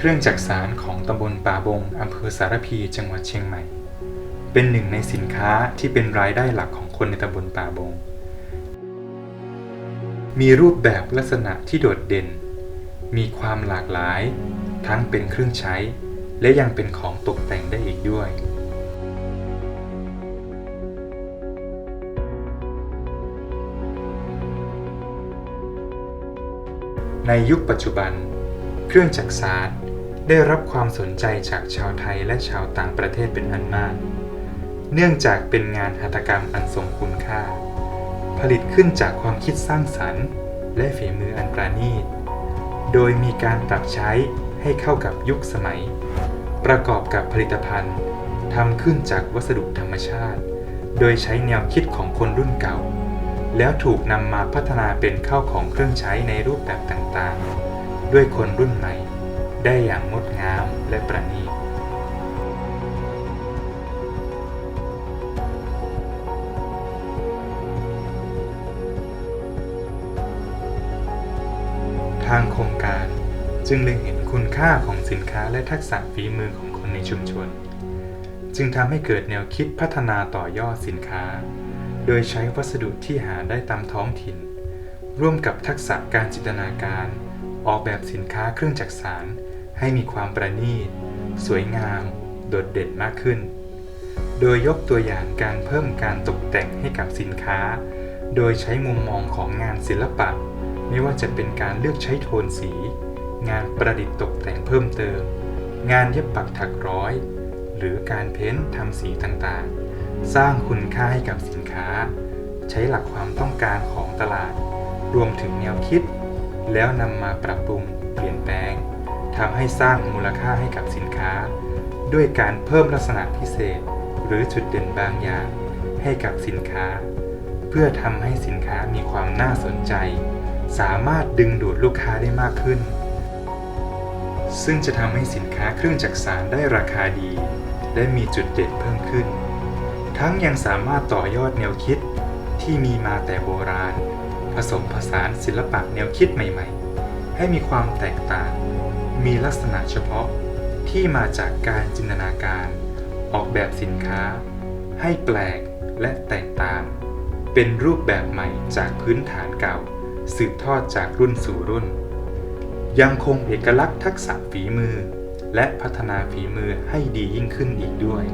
เครื่องจักสารของตำบลป่าบงอำเภอสารพีจังหวัดเชียงใหม่ เป็นหนึ่งในสินค้าที่เป็นรายได้หลักของคนในตำบลป่าบง มีรูปแบบลักษณะที่โดดเด่น มีความหลากหลาย ทั้งเป็นเครื่องใช้ และยังเป็นของตกแต่งได้อีกด้วยในยุคปัจจุบัน เครื่องจักสาน ได้รับความสนใจจากชาวไทยและชาวต่างประเทศเป็นอันมาก เนื่องจากเป็นงานหัตถกรรมอันทรงคุณค่า ผลิตขึ้นจากความคิดสร้างสรรค์ และฝีมืออันประณีต โดยมีการปรับใช้ให้เข้ากับยุคสมัย ประกอบกับผลิตภัณฑ์ทำขึ้นจากวัสดุธรรมชาติ โดยใช้แนวคิดของคนรุ่นเก่า แล้วถูกนำมาพัฒนาเป็นเข้าวของเครื่องใช้ในรูปแบบต่างๆ ด้วยคนรุ่นใหม่ ได้อย่างงดงามและประณีตทางโครงการจึงเล็งเห็นคุณค่าของสินค้าและทักษะฝีมือของคนในชุมชน จึงทำให้เกิดแนวคิดพัฒนาต่อยอดสินค้า โดยใช้วัสดุที่หาได้ตามท้องถิ่น ร่วมกับทักษะการจินตนาการ ออกแบบสินค้าเครื่องจักสาน ให้มีความประณีต สวยงาม โดดเด่นมากขึ้น โดยยกตัวอย่างการเพิ่มการตกแต่งให้กับสินค้า โดยใช้มุมมองของงานศิลปะ ไม่ว่าจะเป็นการเลือกใช้โทนสี งานประดิษฐ์ตกแต่งเพิ่มเติม งานเย็บปักถักร้อย หรือการเพ้นท์ทำสีต่างๆ สร้างคุณค่าให้กับสินค้า ใช้หลักความต้องการของตลาด รวมถึงแนวคิด แล้วนำมาปรับปรุงเปลี่ยนแปลง ทำให้สร้างมูลค่าให้กับสินค้า ด้วยการเพิ่มลักษณะพิเศษ หรือจุดเด่นบางอย่างให้กับสินค้า เพื่อทำให้สินค้ามีความน่าสนใจ สามารถดึงดูดลูกค้าได้มากขึ้น ซึ่งจะทำให้สินค้าเครื่องจักสานได้ราคาดี และมีจุดเด่นเพิ่มขึ้น ทั้งยังสามารถต่อยอดแนวคิดที่มีมาแต่โบราณ ผสมผสานศิลปะแนวคิดใหม่ ๆ ให้มีความแตกต่าง มีลักษณะเฉพาะที่มาจากการจินตนาการ ออกแบบสินค้า ให้แปลกและแตกต่าง เป็นรูปแบบใหม่จากพื้นฐานเก่า สืบทอดจากรุ่นสู่รุ่น ยังคงเอกลักษณ์ทักษะฝีมือ และพัฒนาฝีมือให้ดียิ่งขึ้นอีกด้วย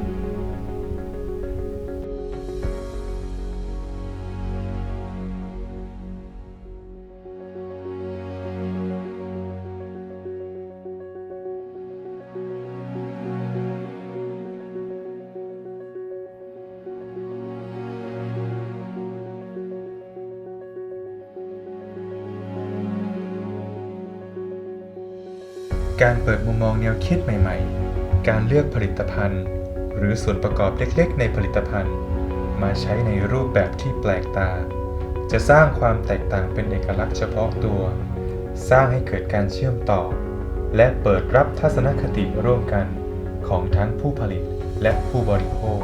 การเปิดมุมมองแนวคิดใหม่ ๆ การเลือกผลิตภัณฑ์ หรือส่วนประกอบเล็กๆ ในผลิตภัณฑ์ มาใช้ในรูปแบบที่แปลกตา จะสร้างความแตกต่างเป็นเอกลักษณ์เฉพาะตัว สร้างให้เกิดการเชื่อมต่อ และเปิดรับทัศนคติร่วมกันของทั้งผู้ผลิตและผู้บริโภค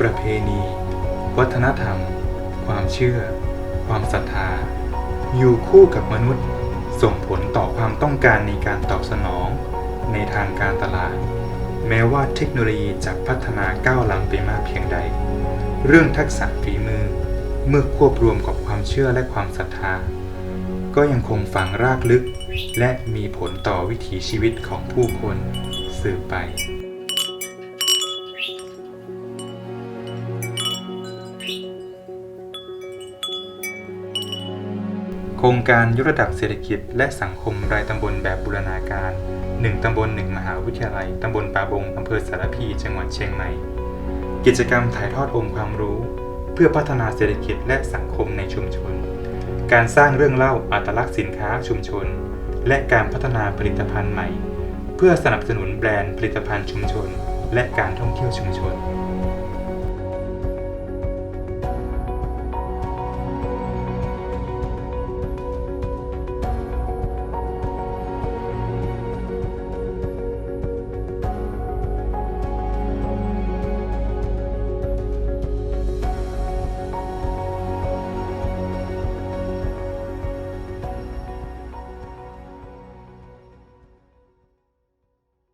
ประเพณี วัฒนธรรม ความเชื่อ ความศรัทธา อยู่คู่กับมนุษย์ ส่งผลต่อความต้องการในการตอบสนอง ในทางการตลาด แม้ว่าเทคโนโลยีจะพัฒนาก้าวล้ำไปมากเพียงใด เรื่องทักษะฝีมือ เมื่อควบรวมกับความเชื่อและความศรัทธา ก็ยังคงฝังรากลึก และมีผลต่อวิถีชีวิตของผู้คนสืบไป ครงการยกระดับเศรษฐกิจ และสังคมรายตำบลแบบบูรณาการ 1 ตำบล 1 มหาวิทยาลัย ตำบลป่าบง อำเภอสารพี จังหวัดเชียงใหม่ กิจกรรมถ่ายทอดองค์ความรู้ เพื่อพัฒนาเศรษฐกิจและสังคมในชุมชน การสร้างเรื่องเล่าอัตลักษณ์สินค้าชุมชน และการพัฒนาผลิตภัณฑ์ใหม่ เพื่อสนับสนุนแบรนด์ผลิตภัณฑ์ชุมชน และการท่องเที่ยวชุมชน